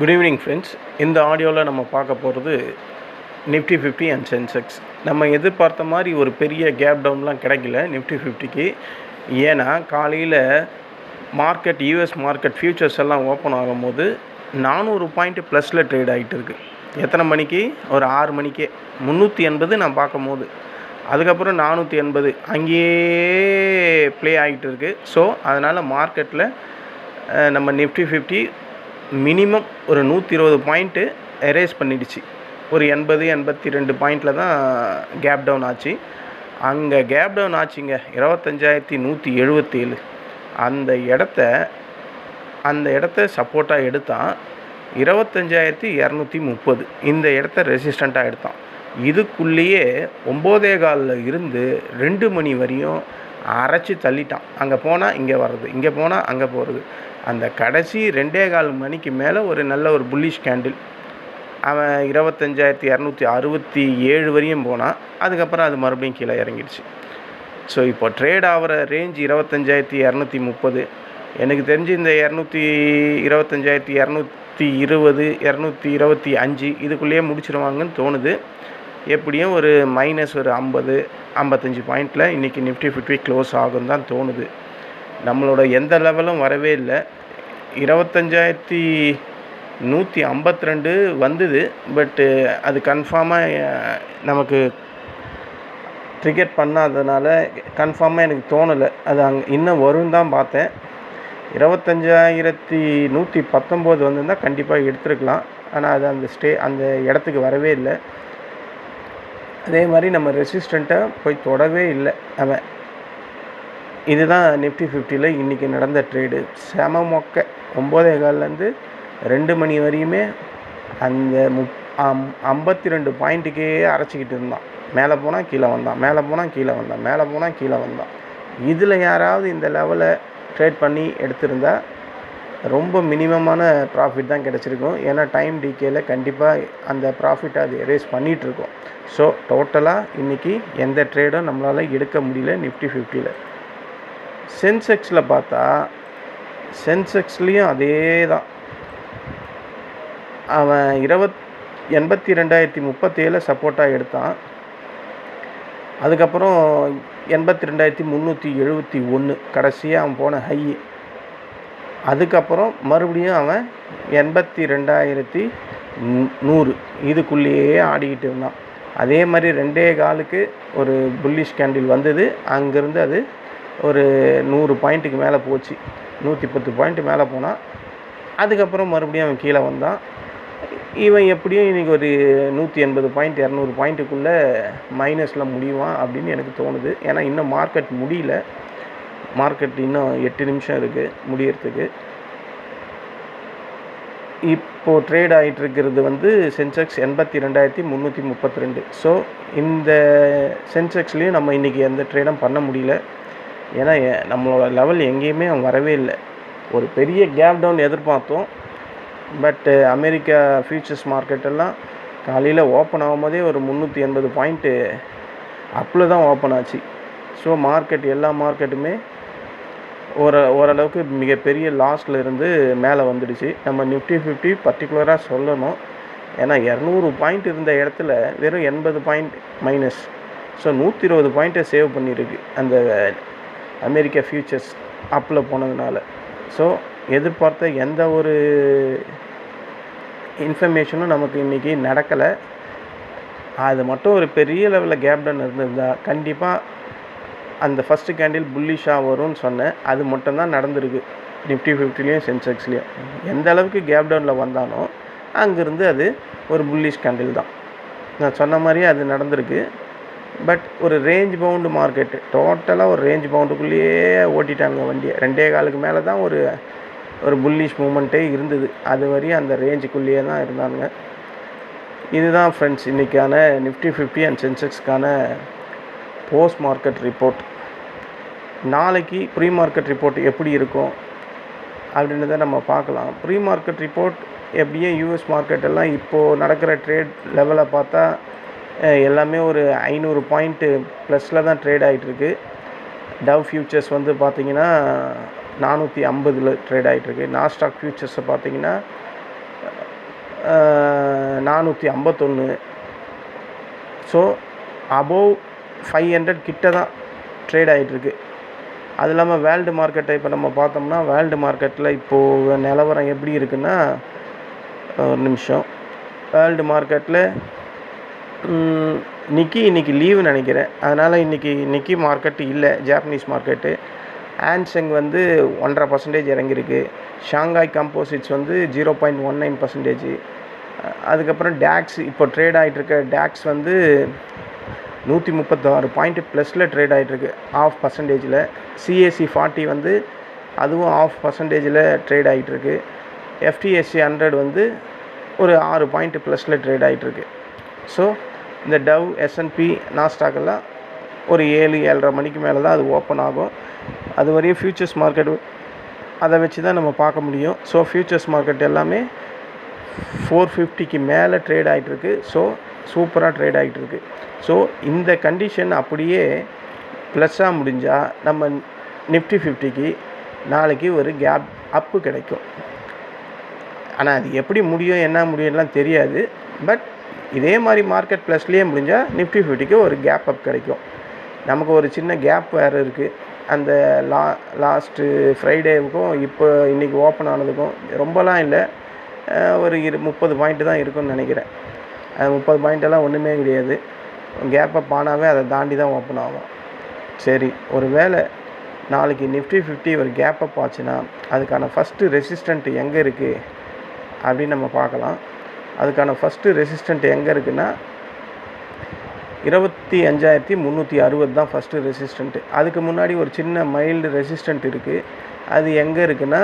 Good evening friends இந்த ஆடியோவில் நம்ம பார்க்க போகிறது நிஃப்டி ஃபிஃப்டி அண்ட் சென்செக்ஸ் நம்ம எதிர்பார்த்த மாதிரி ஒரு பெரிய கேப் டவுன்லாம் கிடைக்கல நிஃப்டி ஃபிஃப்டிக்கு ஏன்னா காலையில் மார்க்கெட் யூஎஸ் மார்க்கெட் ஃபியூச்சர்ஸ் எல்லாம் ஓப்பன் ஆகும்போது நானூறு பாயிண்ட் ப்ளஸில் ட்ரேட் ஆகிட்டு இருக்கு. எத்தனை மணிக்கு? ஒரு ஆறு மணிக்கே. முந்நூற்றி எண்பது நான் பார்க்கும்போது. அதுக்கப்புறம் நானூற்றி எண்பது. அங்கேயே ப்ளே ஆகிட்டு இருக்கு. ஸோ அதனால் மார்க்கெட்டில் நம்ம நிஃப்டி ஃபிஃப்டி மினிமம் ஒரு நூற்றி இருபது பாயிண்ட்டு எரேஸ் பண்ணிடுச்சு. ஒரு எண்பது எண்பத்தி ரெண்டு பாயிண்டில் தான் கேப் டவுன் ஆச்சு. அங்கே கேப் டவுன் ஆச்சுங்க. இருபத்தஞ்சாயிரத்தி நூற்றி எழுபத்தேழு அந்த இடத்த அந்த இடத்த சப்போர்ட்டாக எடுத்தான். இருபத்தஞ்சாயிரத்தி இரநூத்தி முப்பது. இந்த இடத்த ரெசிஸ்டண்ட்டாக எடுத்தான். இதுக்குள்ளேயே ஒம்போதே காலில் இருந்து ரெண்டு மணி வரையும் அரைச்சி தள்ளிட்டான். அங்கே போனால் இங்கே வர்றது இங்கே போனால் அங்கே போகிறது அந்த கடைசி ரெண்டே கால் மணிக்கு மேலே ஒரு நல்ல ஒரு புல்லிஷ் கேண்டில் அவன் இருபத்தஞ்சாயிரத்தி இரநூத்தி அறுபத்தி ஏழு வரையும் போனான். அதுக்கப்புறம் அது மறுபடியும் கீழே இறங்கிடுச்சு. ஸோ இப்போ ட்ரேட் ஆகிற ரேஞ்ச் இருபத்தஞ்சாயிரத்தி இரநூத்தி முப்பது. எனக்கு தெரிஞ்சு இந்த இரநூத்தி இருபத்தஞ்சாயிரத்தி இரநூத்தி இருபது இரநூத்தி இருபத்தி அஞ்சு இதுக்குள்ளேயே முடிச்சிருவாங்கன்னு தோணுது. எப்படியும் ஒரு மைனஸ் ஒரு ஐம்பது ஐம்பத்தஞ்சு பாயிண்டில் இன்றைக்கி நிஃப்டி ஃபிஃப்டி க்ளோஸ் ஆகும் தான் தோணுது. நம்மளோட எந்த லெவலும் வரவே இல்லை. இருபத்தஞ்சாயிரத்தி நூற்றி ஐம்பத்தி ரெண்டு வந்தது. பட்டு அது கன்ஃபார்மாக நமக்கு ட்ரிகெட் பண்ணாததுனால கன்ஃபார்மாக எனக்கு தோணலை. அது அங்கே இன்னும் வரும் தான் பார்த்தேன். இருபத்தஞ்சாயிரத்தி நூற்றி பத்தொம்போது வந்திருந்தால் கண்டிப்பாக எடுத்துருக்கலாம். ஆனால் அது அந்த ஸ்டே அந்த இடத்துக்கு வரவே இல்லை. அதே மாதிரி நம்ம ரெசிஸ்டண்ட்டை போய் தொடவே இல்லை. அவன் இதுதான் நிஃப்டி ஃபிஃப்டியில் இன்றைக்கி நடந்த ட்ரேடு செம மொக்க. ஒம்போதே கால்லேருந்து ரெண்டு மணி வரையுமே அந்த முப் அம் ஐம்பத்தி ரெண்டு பாயிண்ட்டுக்கே அரைச்சிக்கிட்டு இருந்தான். மேலே போனால் கீழே வந்தான். மேலே போனால் கீழே வந்தான். மேலே போனால் கீழே வந்தான். இதில் யாராவது இந்த லெவலை ட்ரேட் பண்ணி எடுத்திருந்தா ரொம்ப மினிமமான ப்ராஃபிட் தான் கிடச்சிருக்கும். ஏன்னா டைம் டிகேல கண்டிப்பாக அந்த ப்ராஃபிட்டை அது எரேஸ் பண்ணிகிட்ருக்கோம் ஸோ டோட்டலாக இன்றைக்கி எந்த ட்ரேடும் நம்மளால் எடுக்க முடியல நிஃப்டி ஃபிஃப்டியில் சென்செக்ஸில் பார்த்தா சென்செக்ஸ்லேயும் அதே தான். அவன் இருபத் எண்பத்தி ரெண்டாயிரத்தி முப்பத்தேழில் சப்போர்ட்டாக எடுத்தான். அதுக்கப்புறம் எண்பத்தி ரெண்டாயிரத்தி முந்நூற்றி எழுபத்தி ஒன்று கடைசியாக அவன் போன ஹை அதுக்கப்புறம் மறுபடியும் அவன் எண்பத்தி ரெண்டாயிரத்தி நூறு இதுக்குள்ளேயே ஆடிக்கிட்டு இருந்தான். அதே மாதிரி ரெண்டே காலுக்கு ஒரு புல்லிஷ் கேண்டில் வந்தது. அங்கேருந்து அது ஒரு நூறு பாயிண்ட்டுக்கு மேலே போச்சு. நூற்றி பத்து பாயிண்ட்டு மேலே போனான் அதுக்கப்புறம் மறுபடியும் அவன் கீழே வந்தான். இவன் எப்படியும் இன்றைக்கி ஒரு நூற்றி எண்பது பாயிண்ட் இரநூறு பாயிண்ட்டுக்குள்ளே மைனஸில் முடிவான் அப்படின்னு எனக்கு தோணுது. ஏன்னா இன்னும் மார்க்கெட் முடியல. மார்க்கெட் இன்னும் எட்டு நிமிஷம் இருக்குது முடியறதுக்கு. இப்போது ட்ரேட் ஆகிட்டுருக்கிறது வந்து சென்செக்ஸ் எண்பத்தி ரெண்டாயிரத்தி முந்நூற்றி முப்பத்தி ரெண்டு. ஸோ இந்த சென்செக்ஸ்லேயும் நம்ம இன்றைக்கி எந்த ட்ரேடும் பண்ண முடியல. ஏன்னா நம்மளோட லெவல் எங்கேயுமே அவன் வரவே இல்லை. ஒரு பெரிய கேப் டவுன் எதிர்பார்த்தோம் பட்டு அமெரிக்கா ஃபியூச்சர்ஸ் மார்க்கெட்டெல்லாம் காலையில் ஓப்பன் ஆகும்போதே ஒரு முந்நூற்றி எண்பது பாயிண்ட்டு அப்பில் தான் ஓப்பன் ஆச்சு. ஸோ மார்க்கெட் எல்லா மார்க்கெட்டுமே ஒரு ஓரளவுக்கு மிகப்பெரிய லாஸில் இருந்து மேலே வந்துடுச்சு. நம்ம நிஃப்டி ஃபிஃப்டி பர்டிகுலராக சொல்லணும். ஏன்னா இரநூறு பாயிண்ட் இருந்த இடத்துல வெறும் எண்பது பாயிண்ட் மைனஸ் ஸோ நூற்றி இருபது பாயிண்ட்டை சேவ் பண்ணியிருக்கு. அந்த அமெரிக்கா ஃபியூச்சர்ஸ் அப்பில் போனதுனால. ஸோ எதிர்பார்த்த எந்த ஒரு இன்ஃபர்மேஷனும் நமக்கு இன்றைக்கி நடக்கலை. அது மட்டும் ஒரு பெரிய லெவலில் கேப் டவுன் இருந்திருந்தால் கண்டிப்பாக அந்த ஃபஸ்ட்டு கேண்டில் புல்லிஷாக வரும்னு சொன்னேன். அது மட்டும்தான் நடந்திருக்கு. நிஃப்டி ஃபிஃப்டிலையும் சென்செக்ஸ்லேயும் எந்த அளவுக்கு கேப் டவுனில் வந்தாலும் அங்கேருந்து அது ஒரு புல்லிஷ் கேண்டில் தான். நான் சொன்ன மாதிரியே அது நடந்திருக்கு. பட் ஒரு ரேஞ்ச் பவுண்டு மார்க்கெட்டு டோட்டலாக ஒரு ரேஞ்ச் பவுண்டுக்குள்ளேயே ஓட்டிட்டாங்க வண்டியை. ரெண்டே காலுக்கு மேலே தான் ஒரு ஒரு புல்லிஷ் மூமெண்ட்டே இருந்தது. அது வரையும் அந்த ரேஞ்சுக்குள்ளேயே தான் இருந்தாங்க. இதுதான் ஃப்ரெண்ட்ஸ் இன்றைக்கான நிஃப்டி ஃபிஃப்டி அண்ட் சென்செக்ஸ்க்கான போஸ்ட் மார்க்கெட் ரிப்போர்ட் நாளைக்கு ப்ரீ மார்க்கெட் ரிப்போர்ட் எப்படி இருக்கும் அப்படின்றத நம்ம பார்க்கலாம். ப்ரீ மார்க்கெட் ரிப்போர்ட் எப்படியும் யூஎஸ் மார்க்கெட்டெல்லாம் இப்போது நடக்கிற ட்ரேட் லெவலை பார்த்தா எல்லாமே ஒரு ஐநூறு பாயிண்ட்டு ப்ளஸில் தான் ட்ரேட் ஆகிட்டுருக்கு டவ் ஃபியூச்சர்ஸ் வந்து பார்த்திங்கன்னா நானூற்றி ஐம்பதில் ட்ரேட் ஆகிட்டுருக்கு நாஸ்டாக் ஃபியூச்சர்ஸை பார்த்திங்கன்னா நானூற்றி ஐம்பத்தொன்று ஸோ அபோவ் ஃபைவ் ஹண்ட்ரட் கிட்ட தான் ட்ரேட் ஆகிட்டுருக்கு அது இல்லாமல் வேர்ல்டு மார்க்கெட்டை இப்போ நம்ம பார்த்தோம்னா வேர்ல்டு மார்க்கெட்டில் இப்போது நிலவரம் எப்படி இருக்குன்னா ஒரு நிமிஷம். வேர்ல்டு மார்க்கெட்டில் நிக்கி இன்றைக்கி லீவு நினைக்கிறேன். அதனால் இன்றைக்கி நிக்கி மார்க்கெட்டு இல்லை ஜாப்பனீஸ் மார்க்கெட்டு ஆன்சங் வந்து ஒன்றரை பர்சன்டேஜ் இறங்கியிருக்கு. ஷாங்காய் கம்போசிட்ஸ் வந்து zero point one nine percentage அதுக்கப்புறம் டேக்ஸ் இப்போ ட்ரேட் ஆகிட்டுருக்க டேக்ஸ் வந்து நூற்றி முப்பத்தாறு பாயிண்ட் ப்ளஸில் ட்ரேட் ஆகிட்டுருக்கு ஆஃப் பர்சன்டேஜில் சிஏசி ஃபார்ட்டி வந்து அதுவும் ஆஃப் பர்சன்டேஜில் ட்ரேட் ஆகிட்டுருக்கு எஃப்டிஎஸ்சி ஹண்ட்ரட் வந்து ஒரு ஆறு பாயிண்ட் ப்ளஸில் ட்ரேட் ஆகிட்டுருக்கு ஸோ இந்த டவ் எஸ்என்பி நாஸ்டாக்கெல்லாம் ஒரு ஏழு ஏழரை மணிக்கு மேலே தான் அது ஓப்பன் ஆகும். அது வரையும் ஃப்யூச்சர்ஸ் மார்க்கெட் அதை வச்சு தான் நம்ம பார்க்க முடியும். ஸோ ஃப்யூச்சர்ஸ் மார்க்கெட் எல்லாமே ஃபோர் ஃபிஃப்டிக்கு மேலே ட்ரேட் ஆகிட்டுருக்கு ஸோ சூப்பராக ட்ரேட் ஆகிட்டுருக்கு ஸோ இந்த கண்டிஷன் அப்படியே ப்ளஸ்ஸாக முடிஞ்சால் நம்ம நிஃப்டி ஃபிஃப்டிக்கு நாளைக்கு ஒரு கேப் அப்பு கிடைக்கும். ஆனால் அது எப்படி முடியும் என்ன முடியும்லாம் தெரியாது. பட் இதே மாதிரி மார்க்கெட் ப்ளஸ்லேயே முடிஞ்சால் நிஃப்டி ஃபிஃப்டிக்கு ஒரு கேப் அப் கிடைக்கும். நமக்கு ஒரு சின்ன கேப் வேறு இருக்குது அந்த லா லாஸ்ட்டு ஃப்ரைடேவுக்கும் இப்போ இன்றைக்கி ஓப்பன் ஆனதுக்கும் ரொம்பலாம் இல்லை. ஒரு இரு முப்பது பாயிண்ட்டு தான் இருக்கும்னு நினைக்கிறேன். அது முப்பது பாயிண்ட்டெல்லாம் ஒன்றுமே கிடையாது. கேப் அப் ஆனாவே அதை தாண்டி தான் ஓப்பன் ஆகும். சரி ஒரு வேளை நாளைக்கு நிஃப்டி ஃபிஃப்டி ஒரு கேப் அப் ஆச்சுன்னா அதுக்கான ஃபஸ்ட்டு ரெசிஸ்டண்ட் எங்கே இருக்குது அப்படின்னு நம்ம பார்க்கலாம். அதுக்கான ஃபஸ்ட்டு ரெசிஸ்டண்ட் எங்கே இருக்குன்னா இருபத்தி அஞ்சாயிரத்தி முந்நூற்றி அறுபது தான் ஃபஸ்ட்டு ரெசிஸ்டண்ட்டு அதுக்கு முன்னாடி ஒரு சின்ன மைல்டு ரெசிஸ்டண்ட் இருக்குது அது எங்கே இருக்குன்னா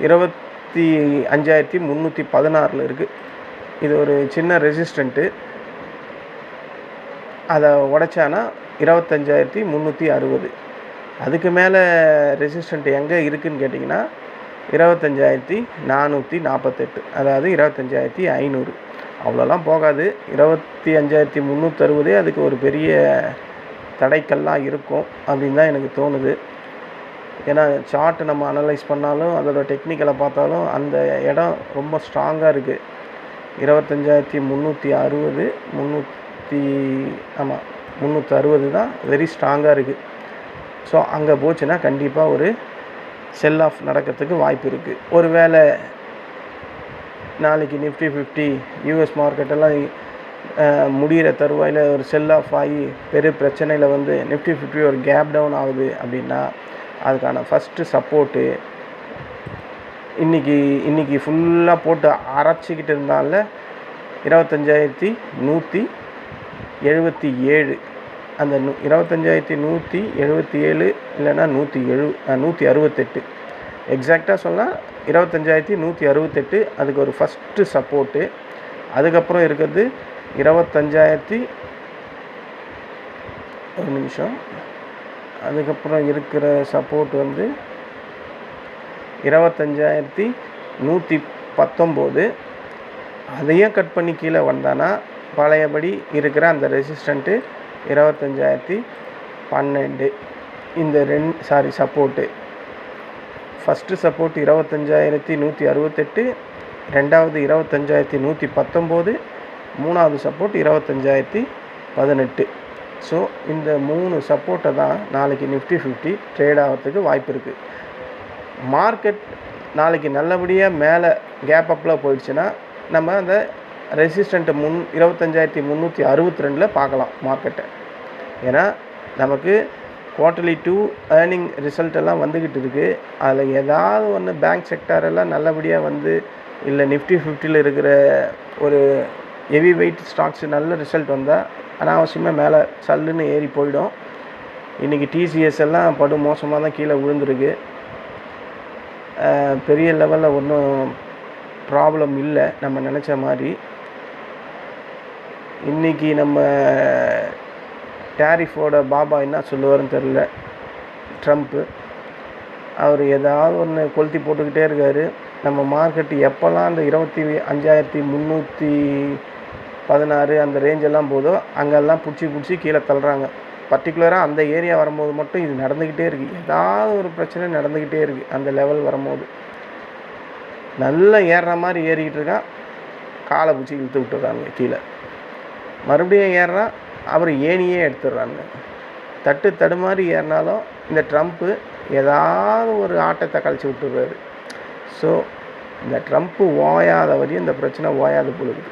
இருபத்தி அஞ்சாயிரத்தி முந்நூற்றி பதினாறில் இருக்குது இது ஒரு சின்ன ரெசிஸ்டண்ட்டு அதை உடைச்சானா இருபத்தஞ்சாயிரத்தி முந்நூற்றி அறுபது. அதுக்கு மேலே ரெசிஸ்டண்ட் எங்கே இருக்குதுன்னு கேட்டிங்கன்னா இருபத்தஞ்சாயிரத்தி நானூற்றி நாற்பத்தெட்டு. அதாவது இருபத்தஞ்சாயிரத்தி ஐநூறு. அவ்வளோலாம் போகாது. இருபத்தி அஞ்சாயிரத்தி முந்நூற்றறுபதே அதுக்கு ஒரு பெரிய தடைக்கல்லாம் இருக்கும் அப்படின்னு தான் எனக்கு தோணுது. ஏன்னா சார்ட் நம்ம அனலைஸ் பண்ணாலும் அதோட டெக்னிக்கலை பார்த்தாலும் அந்த இடம் ரொம்ப ஸ்ட்ராங்காக இருக்குது இருபத்தஞ்சாயிரத்தி முந்நூற்றி அறுபது முந்நூற்றி ஆமாம் முந்நூற்றி அறுபது தான் வெரி ஸ்ட்ராங்காக இருக்குது ஸோ அங்கே போச்சுன்னா கண்டிப்பாக ஒரு செல் ஆஃப் நடக்கிறதுக்கு வாய்ப்பு இருக்குது ஒருவேளை நாளைக்கு நிஃப்டி ஃபிஃப்டி யூஎஸ் மார்க்கெட்டெல்லாம் முடிகிற தருவாயில் ஒரு செல் ஆஃப் ஆகி பெரிய பிரச்சனையில் வந்து நிஃப்டி ஃபிஃப்டி ஒரு கேப் டவுன் ஆகுது அப்படின்னா அதுக்கான ஃபஸ்ட்டு சப்போர்ட்டு இன்றைக்கி இன்றைக்கி ஃபுல்லாக போட்டு அரைச்சிக்கிட்டு இருந்தால இருபத்தஞ்சாயிரத்தி நூற்றி எழுபத்தி ஏழு. அந்த நூ இருபத்தஞ்சாயிரத்தி நூற்றி எழுபத்தி ஏழு இல்லைன்னா நூற்றி எழு நூற்றி அறுபத்தெட்டு எக்ஸாக்டாக சொன்னால் இருபத்தஞ்சாயிரத்தி நூற்றி அறுபத்தெட்டு அதுக்கு ஒரு ஃபஸ்ட்டு சப்போர்ட்டு அதுக்கப்புறம் இருக்கிறது இருபத்தஞ்சாயிரத்தி ஒரு நிமிஷம். அதுக்கப்புறம் இருக்கிற சப்போர்ட் வந்து இருபத்தஞ்சாயிரத்தி நூற்றி பத்தொம்போது. அதையும் கட் பண்ணி கீழே வந்தானா பழையபடி இருக்கிற அந்த ரெசிஸ்டண்ட்டு இருபத்தஞ்சாயிரத்தி பன்னெண்டு. இந்த ரெண்டு சாரி சப்போர்ட்டு ஃபஸ்ட்டு சப்போர்ட் இருபத்தஞ்சாயிரத்தி நூற்றி அறுபத்தெட்டு ரெண்டாவது இருபத்தஞ்சாயிரத்தி நூற்றி பத்தொம்போது மூணாவது சப்போர்ட் இருபத்தஞ்சாயிரத்தி பதினெட்டு. ஸோ இந்த மூணு சப்போர்ட்டை தான் நாளைக்கு நிஃப்டி ஃபிஃப்டி ட்ரேட் ஆகிறதுக்கு வாய்ப்பு இருக்குது மார்க்கெட் நாளைக்கு நல்லபடியாக மேலே கேப் அப்பில் போயிடுச்சுன்னா நம்ம அந்த ரெசிஸ்டண்ட்டு முன் இருபத்தஞ்சாயிரத்தி முந்நூற்றி அறுபத்தி ரெண்டில் பார்க்கலாம் மார்க்கெட்டை ஏன்னா நமக்கு குவார்ட்டர்லி டூ ஏர்னிங் ரிசல்ட் எல்லாம் வந்துக்கிட்டு இருக்குது அதில் ஏதாவது ஒன்று பேங்க் செக்டார் எல்லாம் நல்லபடியாக வந்து இல்லை நிஃப்டி ஃபிஃப்டியில் இருக்கிற ஒரு ஹெவி வெயிட் ஸ்டாக்ஸ் நல்ல ரிசல்ட் வந்தால் அனாவசியமாக மேலே சல்லுன்னு ஏறி போயிடும். இன்றைக்கி டிசிஎஸ் எல்லாம் படு மோசமாக தான் கீழே விழுந்துருக்கு. பெரிய லெவலில் ஒன்றும் ப்ராப்ளம் இல்லை நம்ம நினச்ச மாதிரி. இன்றைக்கி நம்ம டேரிஃபோட பாபா என்ன சொல்லுவாருன்னு தெரில ட்ரம்ப்பு அவர் ஏதாவது ஒன்று கொளுத்தி போட்டுக்கிட்டே இருக்கார். நம்ம மார்க்கெட்டு எப்போல்லாம் அந்த இருபத்தி அஞ்சாயிரத்தி முந்நூற்றி பதினாறு அந்த ரேஞ்செல்லாம் போதோ அங்கெல்லாம் பிடிச்சி பிடிச்சி கீழே தள்ளுறாங்க. பர்டிகுலராக அந்த ஏரியா வரும்போது மட்டும் இது நடந்துக்கிட்டே இருக்குது ஏதாவது ஒரு பிரச்சனை நடந்துக்கிட்டே இருக்குது அந்த லெவல் வரும்போது. நல்லா ஏறுற மாதிரி ஏறிக்கிட்டு இருக்கான் காலை பிடிச்சி இழுத்து விட்டுறானுங்க கீழே. மறுபடியும் ஏறுறான் அப்புறம் ஏணியே எடுத்துடுறாங்க. தட்டு தடுமாறி ஏறினாலும் இந்த ட்ரம்ப்பு ஏதாவது ஒரு ஆட்டத்தை கழிச்சு விட்டுடுறாரு ஸோ இந்த ட்ரம்ப்பு ஓயாத வரையும் இந்த பிரச்சனை ஓயாது பொழுது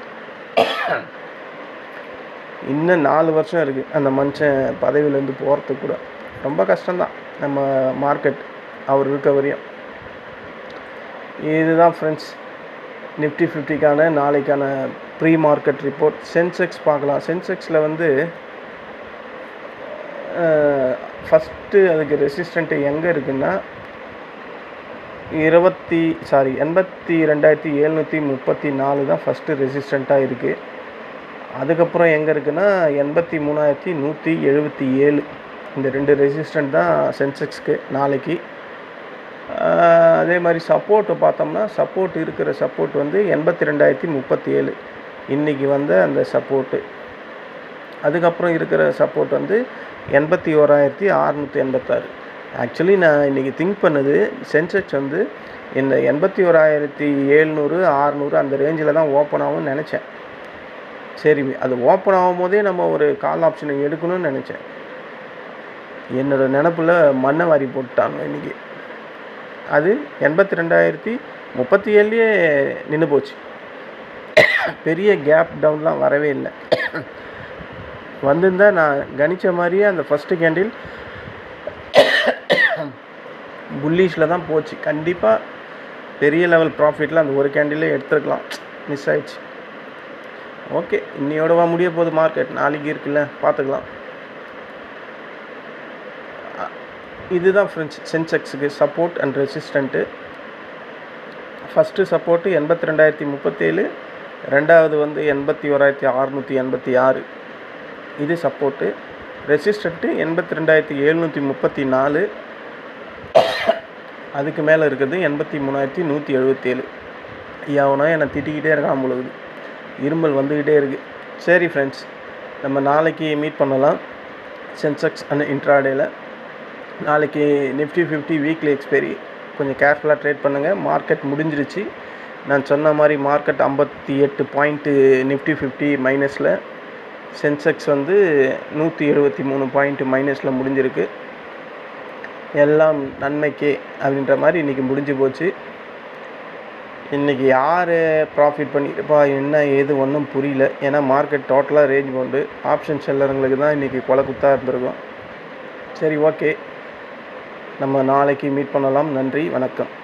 இன்னும் நாலு வருஷம் இருக்குது அந்த மனுஷன் பதவியிலேருந்து போகிறதுக்கு கூட. ரொம்ப கஷ்டம்தான். நம்ம மார்க்கெட் அவர் இருக்க வரையும். இதுதான் ஃப்ரெண்ட்ஸ் நிஃப்டி ஃபிஃப்டிக்கான நாளைக்கான ப்ரீ மார்க்கெட் ரிப்போர்ட். சென்செக்ஸ் பார்க்கலாம். சென்செக்ஸில் வந்து ஃபஸ்ட்டு அதுக்கு ரெசிஸ்டண்ட்டு எங்கே இருக்குன்னா இருபத்தி சாரி எண்பத்தி ரெண்டாயிரத்தி எழுநூற்றி முப்பத்தி நாலு தான் ஃபஸ்ட்டு ரெசிஸ்டண்ட்டாக இருக்குது அதுக்கப்புறம் எங்கே இருக்குன்னா எண்பத்தி மூணாயிரத்தி நூற்றி எழுபத்தி ஏழு. இந்த ரெண்டு ரெசிஸ்டண்ட் தான் சென்செக்ஸ்க்கு நாளைக்கு. அதே மாதிரி சப்போர்ட்டு பார்த்தோம்னா சப்போர்ட் இருக்கிற சப்போர்ட் வந்து எண்பத்தி ரெண்டாயிரத்தி முப்பத்தி ஏழு. இன்றைக்கி வந்த அந்த சப்போர்ட்டு அதுக்கப்புறம் இருக்கிற சப்போர்ட் வந்து எண்பத்தி ஓராயிரத்தி அறநூற்றி எண்பத்தாறு. ஆக்சுவலி நான் இன்றைக்கி திங்க் பண்ணது சென்செக்ஸ் வந்து இந்த எண்பத்தி ஓராயிரத்தி ஏழ்நூறு ஆறுநூறு அந்த ரேஞ்சில் தான் ஓப்பன் ஆகும்னு நினச்சேன். சரி அது ஓப்பன் ஆகும் போதே நம்ம ஒரு கால் ஆப்ஷனை எடுக்கணும்னு நினச்சேன். என்னோடய நினப்பில் மண்ணை வாரி போட்டுட்டாங்க இன்றைக்கி அது எண்பத்தி ரெண்டாயிரத்தி முப்பத்தி ஏழுலேயே நின்று போச்சு. பெரிய கேப் டவுன்லாம் வரவே இல்லை. வந்திருந்தால் நான் கணித்த மாதிரியே அந்த ஃபஸ்ட்டு கேண்டில் புல்லிஷில் தான் போச்சு. கண்டிப்பாக பெரிய லெவல் ப்ராஃபிட்டில் அந்த ஒரு கேண்டிலே எடுத்துருக்கலாம். மிஸ் ஆயிடுச்சு. ஓகே இன்னையோடவா முடிய போகுது மார்க்கெட் நாளைக்கு இருக்குல்ல பார்த்துக்கலாம் இதுதான் friends சென்செக்ஸுக்கு support and resistant first support எண்பத்தி ரெண்டாயிரத்தி முப்பத்தேழு ரெண்டாவது வந்து எண்பத்தி ஓராயிரத்தி அறநூற்றி எண்பத்தி ஆறு. இது சப்போர்ட்டு ரெசிஸ்டண்ட்டு எண்பத்தி ரெண்டாயிரத்தி எழுநூற்றி முப்பத்தி நாலு. அதுக்கு மேலே இருக்கிறது எண்பத்தி மூணாயிரத்தி நூற்றி எழுபத்தேழு எவனோ என்னை திட்டிக்கிட்டே இருக்கான் பொழுது. இருமல் வந்துக்கிட்டே இருக்குது சரி ஃப்ரெண்ட்ஸ் நம்ம நாளைக்கு மீட் பண்ணலாம். சென்செக்ஸ் அண்ட் இன்ட்ராடேல நாளைக்கு நிஃப்டி ஃபிஃப்டி வீக்லி எக்ஸ்பைரி கொஞ்சம் கேர்ஃபுல்லாக ட்ரேட் பண்ணுங்கள் மார்க்கெட் முடிஞ்சிருச்சு. நான் சொன்ன மாதிரி மார்க்கெட் ஐம்பத்தி எட்டு பாயிண்ட்டு நிஃப்டி ஃபிஃப்டி மைனஸில் சென்செக்ஸ் வந்து நூற்றி எழுபத்தி மூணு பாயிண்ட்டு மைனஸில் முடிஞ்சிருக்கு. எல்லாம் நன்மைக்கே அப்படின்ற மாதிரி இன்றைக்கி முடிஞ்சு போச்சு. இன்றைக்கி யார் ப்ராஃபிட் பண்ணியிருப்பா என்ன ஏது ஒன்றும் புரியல. ஏன்னா மார்க்கெட் டோட்டலாக ரேஞ்ச் கொண்டு ஆப்ஷன் செல்லருங்களுக்கு தான் இன்றைக்கி கொலை குத்தாக இருந்திருக்கும். சரி ஓகே நம்ம நாளைக்கு மீட் பண்ணலாம். நன்றி வணக்கம்.